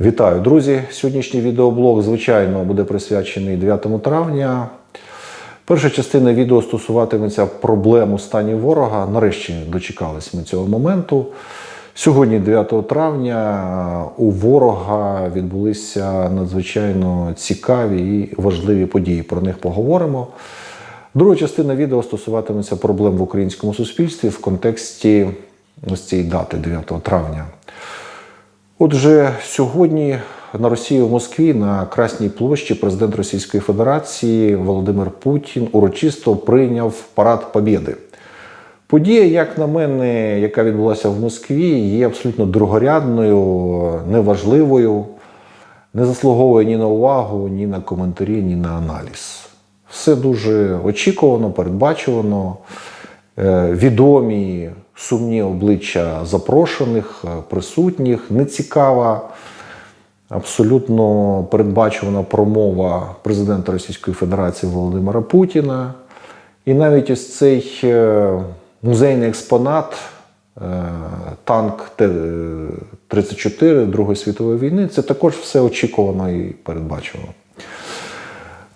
Вітаю, друзі! Сьогоднішній відеоблог, звичайно, буде присвячений 9 травня. Перша частина відео стосуватиметься проблем у стані ворога. Нарешті дочекались ми цього моменту. Сьогодні, 9 травня, у ворога відбулися надзвичайно цікаві і важливі події. Про них поговоримо. Друга частина відео стосуватиметься проблем в українському суспільстві в контексті ось цієї дати 9 травня. Отже, сьогодні на Росії в Москві на Красній площі президент Російської Федерації Володимир Путін урочисто прийняв парад Побєди. Подія, як на мене, яка відбулася в Москві, є абсолютно другорядною, неважливою, не заслуговує ні на увагу, ні на коментарі, ні на аналіз. Все дуже очікувано, передбачувано. Е, Відомі сумні обличчя запрошених, е, присутніх, нецікава, абсолютно передбачувана промова президента Російської Федерації Володимира Путіна. І навіть ось цей е, музейний експонат, е, танк Т-34 Другої світової війни, це також все очікувано і передбачувано.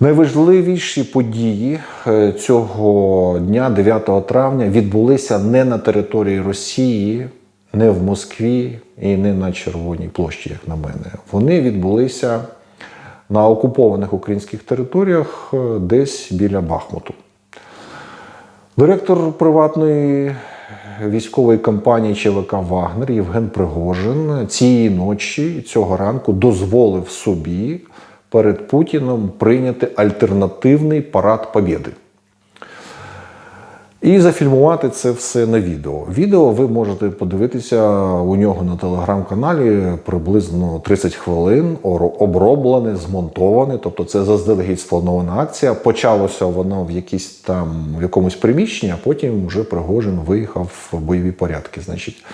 Найважливіші події е, цього дня, 9 травня, відбулися не на території Росії, не в Москві і не на Червоній площі, як на мене. Вони відбулися на окупованих українських територіях е, десь біля Бахмуту. Директор приватної військової компанії ЧВК Вагнер Євген Пригожин цієї ночі, цього ранку, дозволив собі перед Путіном прийняти альтернативний парад Побєди. І зафільмувати це все на відео. Відео ви можете подивитися у нього на телеграм-каналі приблизно 30 хвилин, оброблене, змонтоване. Тобто це заздалегідь спланована акція. Почалося воно в якійсь там в якомусь приміщенні, а потім вже Пригожин виїхав в бойові порядки. Значить,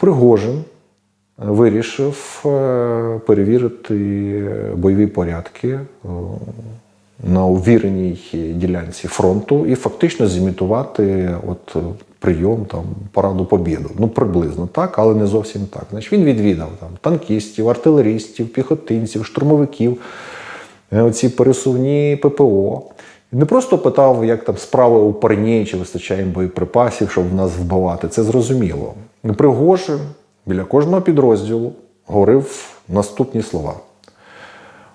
Пригожин вирішив е, перевірити бойові порядки е, на увіреній ділянці фронту і фактично зімітувати от прийом там параду Побєду. Ну приблизно так, але не зовсім так. Значить, він відвідав там танкістів, артилерістів, піхотинців, штурмовиків, е, оці пересувні ППО. Не просто питав, як там справи у парні, чи вистачає боєприпасів, щоб в нас вбивати. Це зрозуміло. Пригожин біля кожного підрозділу говорив наступні слова.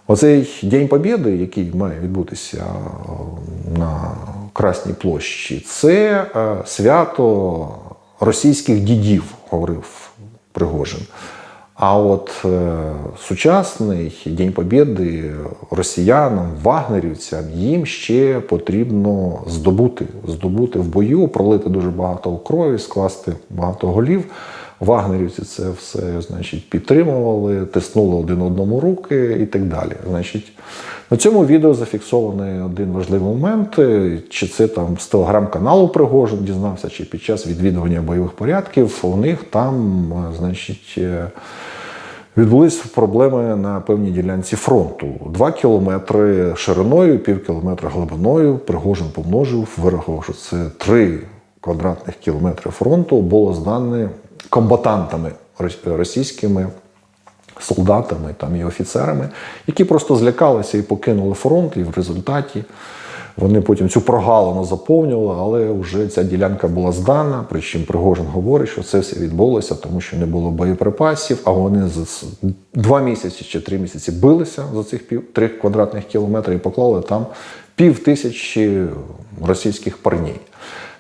Оцей День Побєди, який має відбутися е, на Красній площі, це е, свято російських дідів, говорив Пригожин. А от е, сучасний День Побєди росіянам, вагнерівцям, їм ще потрібно здобути, здобути в бою, пролити дуже багато крові, скласти багато голів. Вагнерівці це все значить, підтримували, тиснули один одному руки і так далі. Значить, на цьому відео зафіксований один важливий момент. Чи це там з телеграм-каналу Пригожин дізнався, чи під час відвідування бойових порядків у них там, значить, е, відбулись проблеми на певній ділянці фронту. Два кілометри шириною, пів кілометра глибиною. Пригожин помножив, вирахував, що це три квадратних кілометри фронту було здане комбатантами російськими солдатами там, і офіцерами, які просто злякалися і покинули фронт, і в результаті вони потім цю прогалину заповнювали, але вже ця ділянка була здана. Причому Пригожин говорить, що це все відбулося, тому що не було боєприпасів, а вони за два місяці чи три місяці билися за цих пів три квадратних кілометри і поклали там пів тисячі російських парній.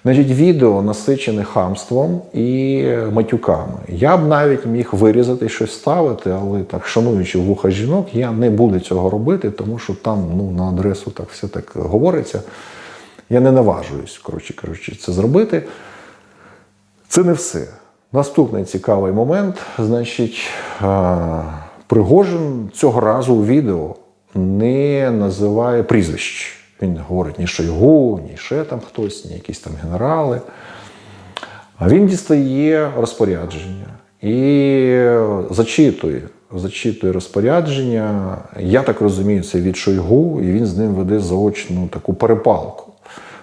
Значить, відео насичене хамством і матюками. Я б навіть міг вирізати щось ставити, але так, шануючи вуха жінок, я не буду цього робити, тому що там ну, на адресу так все так говориться. Я не наважуюсь, коротше кажучи, це зробити. Це не все. Наступний цікавий момент. Значить, Пригожин цього разу у відео не називає прізвищ. Він говорить ні Шойгу, ні ще там хтось, ні якісь там генерали. А він дістає розпорядження і зачитує, зачитує розпорядження. Я так розумію, це від Шойгу, і він з ним веде заочну таку перепалку.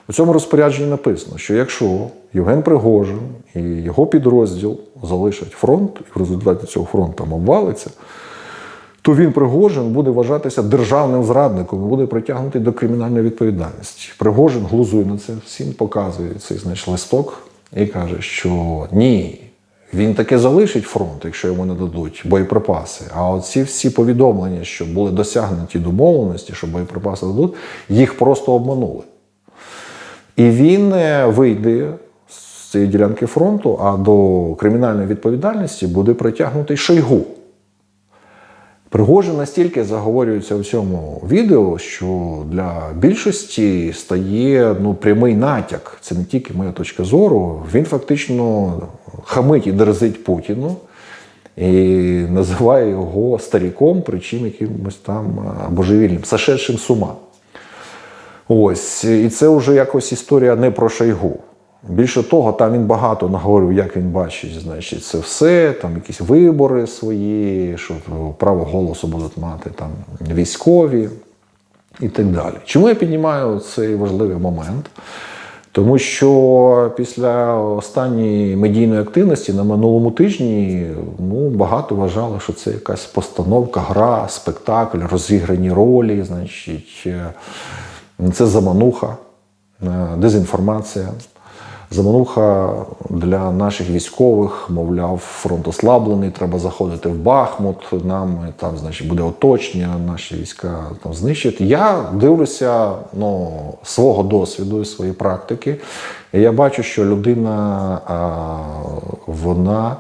У цьому розпорядженні написано, що якщо Євген Пригожин і його підрозділ залишать фронт, і в результаті цього фронт там обвалиться, то він Пригожин буде вважатися державним зрадником і буде притягнутий до кримінальної відповідальності. Пригожин глузує на це всім, показує цей значить, листок і каже, що ні, він таки залишить фронт, якщо йому не дадуть боєприпаси. А оці всі повідомлення, що були досягнуті домовленості, що боєприпаси дадуть, їх просто обманули. І він е, вийде з цієї ділянки фронту, а до кримінальної відповідальності буде притягнутий Шойгу. Пригожин настільки заговорюється у цьому відео, що для більшості стає ну, прямий натяк. Це не тільки моя точка зору. Він фактично хамить і дерзить Путіну і називає його старіком, причому якимось там божевільним, сошедшим з ума. Ось, і це вже якось історія не про Шойгу. Більше того, там він багато наговорив, як він бачить, значить, це все, там якісь вибори свої, що право голосу будуть мати там військові і так далі. Чому я піднімаю цей важливий момент? Тому що після останньої медійної активності на минулому тижні ну, багато вважало, що це якась постановка, гра, спектакль, розіграні ролі, значить, е, це замануха, е, дезінформація. Замануха для наших військових, мовляв, фронт ослаблений, треба заходити в Бахмут. Нам там, значить, буде оточення, наші війська там знищать. Я дивлюся ну, свого досвіду і своєї практики. І я бачу, що людина а, вона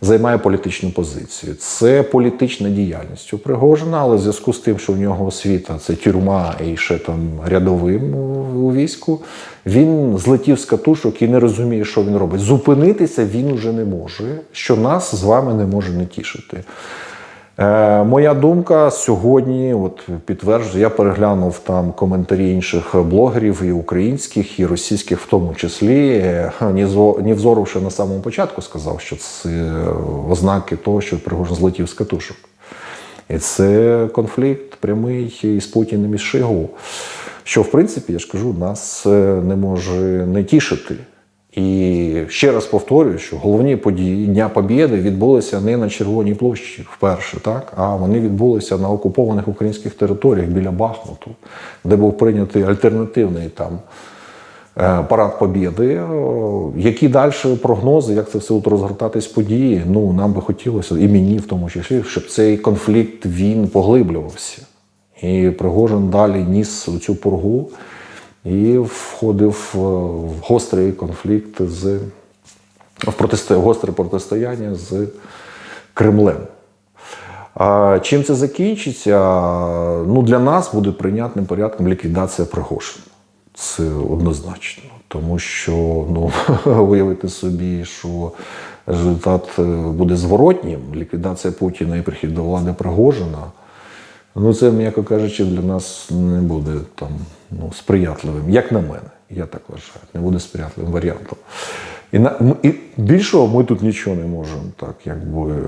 займає політичну позицію. Це політична діяльність у Пригожина, але в зв'язку з тим, що в нього освіта це тюрма і ще там рядовим у війську, він злетів з катушок і не розуміє, що він робить. Зупинитися він уже не може, що нас з вами не може не тішити. Е, моя думка сьогодні, от підтверджує, я переглянув там коментарі інших блогерів, і українських, і російських, в тому числі. Е, Нівзоров ще на самому початку сказав, що це ознаки того, що Пригожин злетів з катушок. І це конфлікт прямий із Путіним і з Шойгу. Що, в принципі, я ж кажу, нас е, не може не тішити. І ще раз повторюю, що головні події Дня Побєди відбулися не на Червоній площі вперше, так, а вони відбулися на окупованих українських територіях біля Бахмуту, де був прийнятий альтернативний там е, парад Побєди. Які далі прогнози, як це все буде розгортатись події? Ну, нам би хотілося, і мені в тому числі, щоб цей конфлікт він поглиблювався. І Пригожин далі ніс цю пургу і входив е, в гострий конфлікт з в протисто- гостре протистояння з Кремлем. А чим це закінчиться? Ну, для нас буде прийнятним порядком ліквідація Пригожина. Це однозначно. Тому що ну, уявити собі, що результат е, буде зворотнім, ліквідація Путіна і прихід до влади Пригожина. Ну, це, м'яко кажучи, для нас не буде там ну, сприятливим, як на мене. Я так вважаю, не буде сприятливим варіантом. І, на, і більшого ми тут нічого не можемо так, якби е,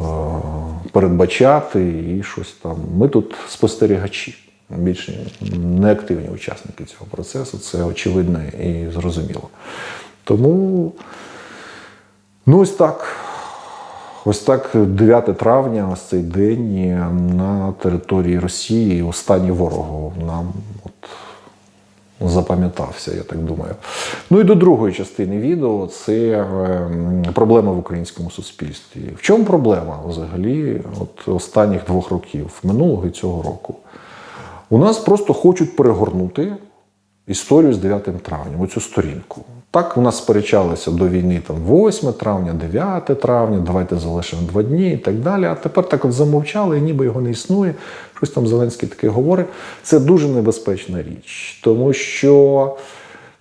е, передбачати і щось там. Ми тут спостерігачі, більше не активні учасники цього процесу. Це очевидно і зрозуміло. Тому, ну ось так. Ось так 9 травня, ось цей день на території Росії останній ворог нам от запам'ятався, я так думаю. Ну і до другої частини відео це ем, проблема в українському суспільстві. В чому проблема взагалі от останніх двох років, минулого і цього року? У нас просто хочуть перегорнути історію з 9 травня, оцю сторінку. Так у нас сперечалися до війни там 8 травня, 9 травня, давайте залишимо два дні і так далі. А тепер так от замовчали, і ніби його не існує. Щось там Зеленський таке говорить. Це дуже небезпечна річ, тому що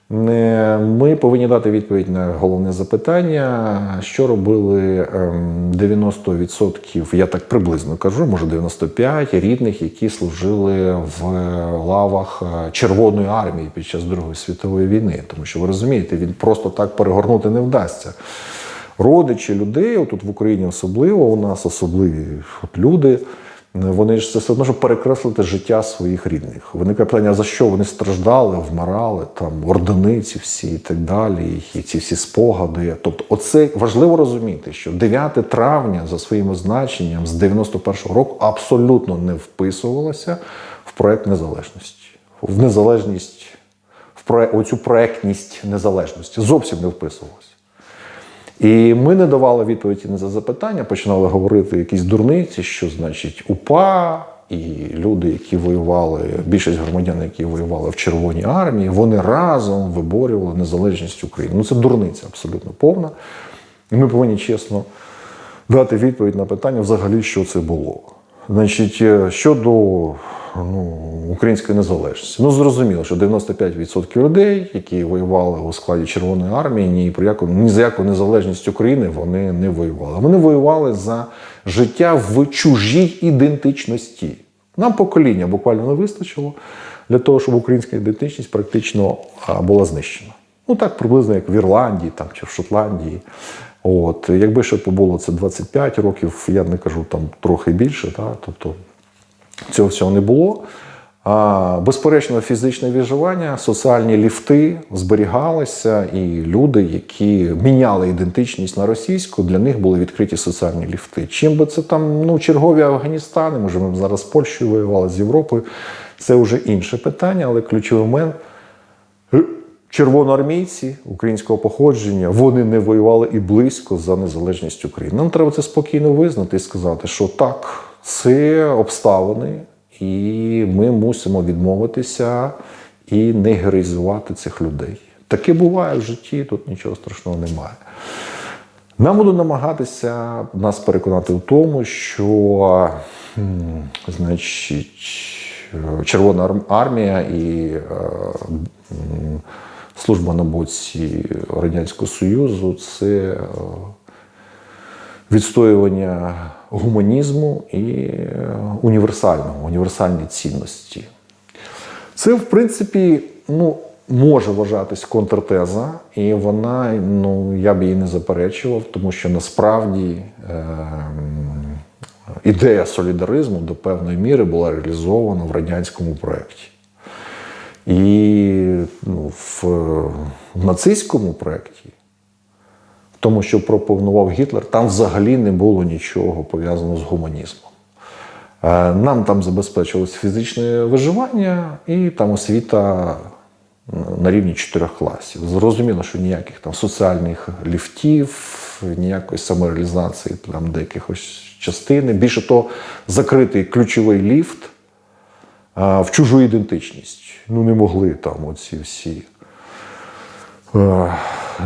ми повинні дати відповідь на головне запитання, що робили ем, 90%, я так приблизно кажу, може 95 рідних, які служили в лавах е, Червоної армії під час Другої світової війни. Тому що ви розумієте, він просто так перегорнути не вдасться. Родичі людей, отут в Україні особливо, у нас особливі от люди, Вони ж це все одно, щоб перекреслити життя своїх рідних. Виникає питання, за що вони страждали, вмирали, там ордениці всі і так далі, і ці всі спогади. Тобто, оце важливо розуміти, що 9 травня за своїм значенням з 91-го року абсолютно не вписувалося в проект незалежності, в незалежність, в проект, оцю проектність незалежності. Зовсім не вписувалося. І ми не давали відповіді на це запитання, починали говорити якісь дурниці, що значить УПА і люди, які воювали, більшість громадян, які воювали в Червоній армії, вони разом виборювали незалежність України. Ну це дурниця абсолютно повна. І ми повинні чесно дати відповідь на питання, взагалі, що це було. Значить, е, щодо ну, української незалежності. Ну, зрозуміло, що 95% людей, які воювали у складі Червоної армії, ні про яку ні за яку незалежність України вони не воювали. Вони воювали за життя в чужій ідентичності. Нам покоління буквально не вистачило для того, щоб українська ідентичність практично була знищена. Ну так приблизно як в Ірландії там, чи в Шотландії. От, якби ще було це 25 років, я не кажу там трохи більше, та, тобто цього всього не було. А, безперечно, фізичне виживання, соціальні ліфти зберігалися, і люди, які міняли ідентичність на російську, для них були відкриті соціальні ліфти. Чим би це там ну, чергові Афганістани, може, ми зараз з Польщею воювали з Європою, це вже інше питання, але ключовий момент. Червоноармійці українського походження вони не воювали і близько за незалежність України. Нам треба це спокійно визнати і сказати, що так, це обставини, і ми мусимо відмовитися і не героїзувати цих людей. Таке буває в житті, тут нічого страшного немає. Нам будуть намагатися нас переконати в тому, що значить, Червона армія і е, служба на боці Радянського Союзу це е, відстоювання гуманізму і е, універсального, універсальні цінності. Це, в принципі, ну, може вважатись контртеза, і вона, ну, я б її не заперечував, тому що насправді е, ідея солідаризму до певної міри була реалізована в радянському проєкті. І ну, в, в нацистському проєкті, в тому, що пропонував Гітлер, там взагалі не було нічого пов'язаного з гуманізмом. Е, Нам там забезпечилось фізичне виживання і там освіта на рівні чотирьох класів. Зрозуміло, що ніяких там соціальних ліфтів, ніякої самореалізації там деяких частини. Більше того, закритий ключовий ліфт в чужу ідентичність. Ну, не могли там оці всі е,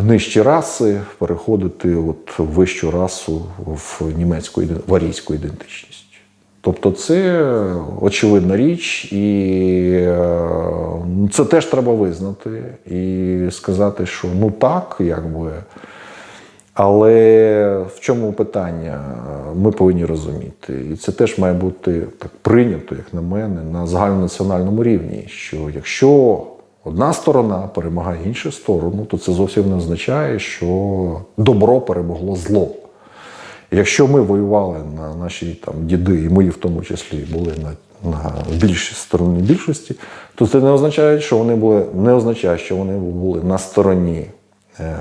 нижчі раси переходити от в вищу расу в німецьку в арійську ідентичність. Тобто це очевидна річ, і е, це теж треба визнати і сказати, що ну так, якби. Але в чому питання? Ми повинні розуміти. І це теж має бути так прийнято, як на мене, на загальнонаціональному рівні. Що якщо одна сторона перемагає іншу сторону, то це зовсім не означає, що добро перемогло зло. Якщо ми воювали на наші там діди, і мої в тому числі були на, на більшій стороні більшості, то це не означає, що вони були не означає, що вони були на стороні е,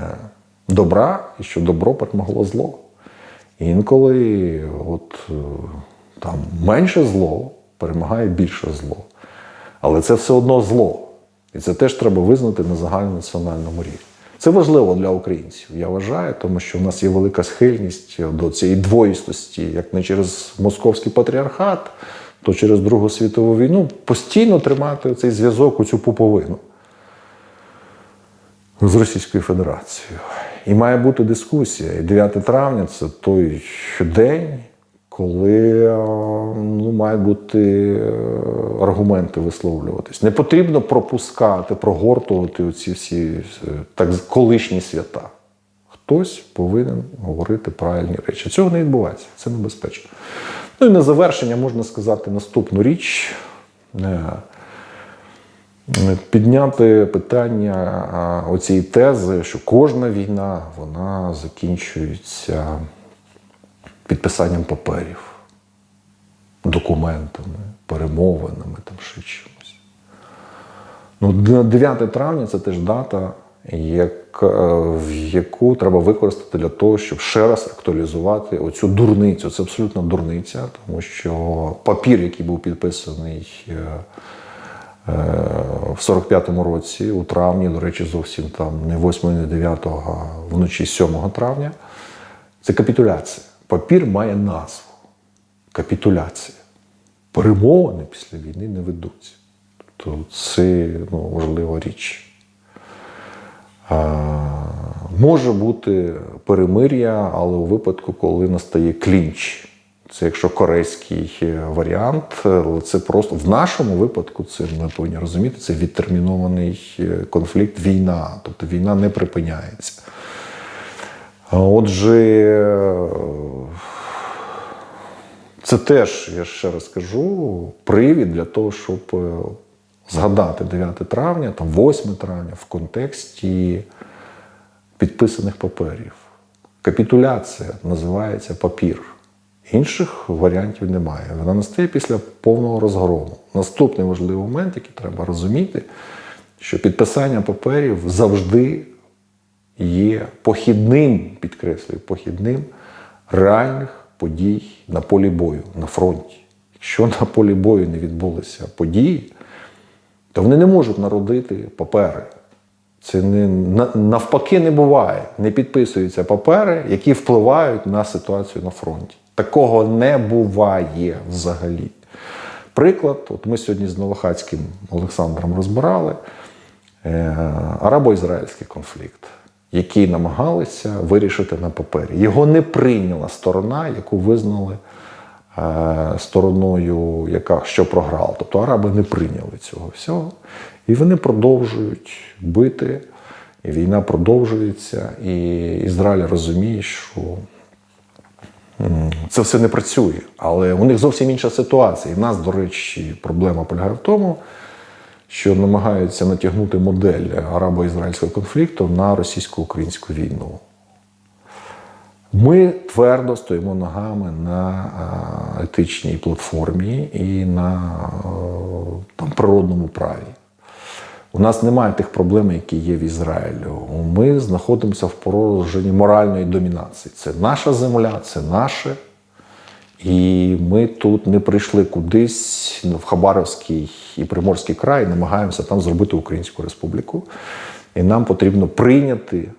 добра і що добро перемогло зло. Інколи от, е, там менше зло перемагає більше зло. Але це все одно зло. І це теж треба визнати на загальнонаціональному рівні. Це важливо для українців, я вважаю, тому що в нас є велика схильність до цієї двоїстості, як не через московський патріархат, то через Другу світову війну постійно тримати цей зв'язок, у цю пуповину з Російською Федерацією. І має бути дискусія. І 9 травня це той день, коли е, ну, мають бути е, аргументи висловлюватись. Не потрібно пропускати, прогортувати оці всі е, так колишні свята. Хтось повинен говорити правильні речі. Цього не відбувається, це небезпечно. Ну і на завершення можна сказати наступну річ. Підняти питання оцієї тези, що кожна війна вона закінчується підписанням паперів, документами, перемовинами, там ще чимось. Ну, 9 травня це теж дата, як, е, в яку треба використати для того, щоб ще раз актуалізувати оцю дурницю. Це абсолютно дурниця, тому що папір, який був підписаний е, в 45-му році, у травні, до речі, зовсім там не 8, не 9, а вночі 7 травня, це капітуляція. Папір має назву. Капітуляція. Перемовини після війни не ведуться. Тобто це ну, важлива річ. А, може бути перемир'я, але у випадку, коли настає клінч. Це якщо корейський е, варіант, але це просто в нашому випадку це ми повинні розуміти, це відтермінований е, конфлікт, війна. Тобто війна не припиняється. Отже, е, це теж, я ще раз кажу, привід для того, щоб згадати 9 травня, там 8 травня в контексті підписаних паперів. Капітуляція називається папір. Інших варіантів немає. Вона настає після повного розгрому. Наступний важливий момент, який треба розуміти, що підписання паперів завжди є похідним, підкреслюю, похідним реальних подій на полі бою, на фронті. Якщо на полі бою не відбулися події, то вони не можуть народити папери. Це не навпаки не буває. Не підписуються папери, які впливають на ситуацію на фронті. Такого не буває взагалі. Приклад, от ми сьогодні з Новохацьким Олександром розбирали е, арабо-ізраїльський конфлікт, який намагалися вирішити на папері. Його не прийняла сторона, яку визнали е, стороною, яка що програла. Тобто араби не прийняли цього всього. І вони продовжують бити, і війна продовжується, і Ізраїль розуміє, що це все не працює. Але у них зовсім інша ситуація. І в нас, до речі, проблема полягає в тому, що намагаються натягнути модель арабо-ізраїльського конфлікту на російсько-українську війну. Ми твердо стоїмо ногами на етичній платформі і на е, там, природному праві. У нас немає тих проблем, які є в Ізраїлю. Ми знаходимося в положенні моральної домінації. Це наша земля, це наше. І ми тут не прийшли кудись ну, в Хабаровський і Приморський край, намагаємося там зробити Українську республіку. І нам потрібно прийняти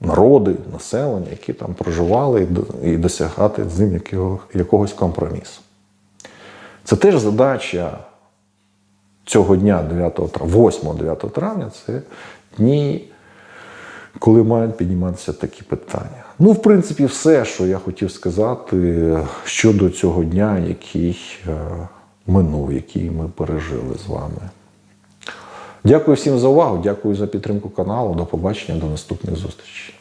народи, населення, які там проживали, і досягати з ним якого- якогось компромісу. Це теж задача цього дня, 9 травня, 8-9 травня, це дні, коли мають підніматися такі питання. Ну, в принципі, все, що я хотів сказати щодо цього дня, який е, минув, який ми пережили з вами. Дякую всім за увагу, дякую за підтримку каналу. До побачення, до наступних зустрічей.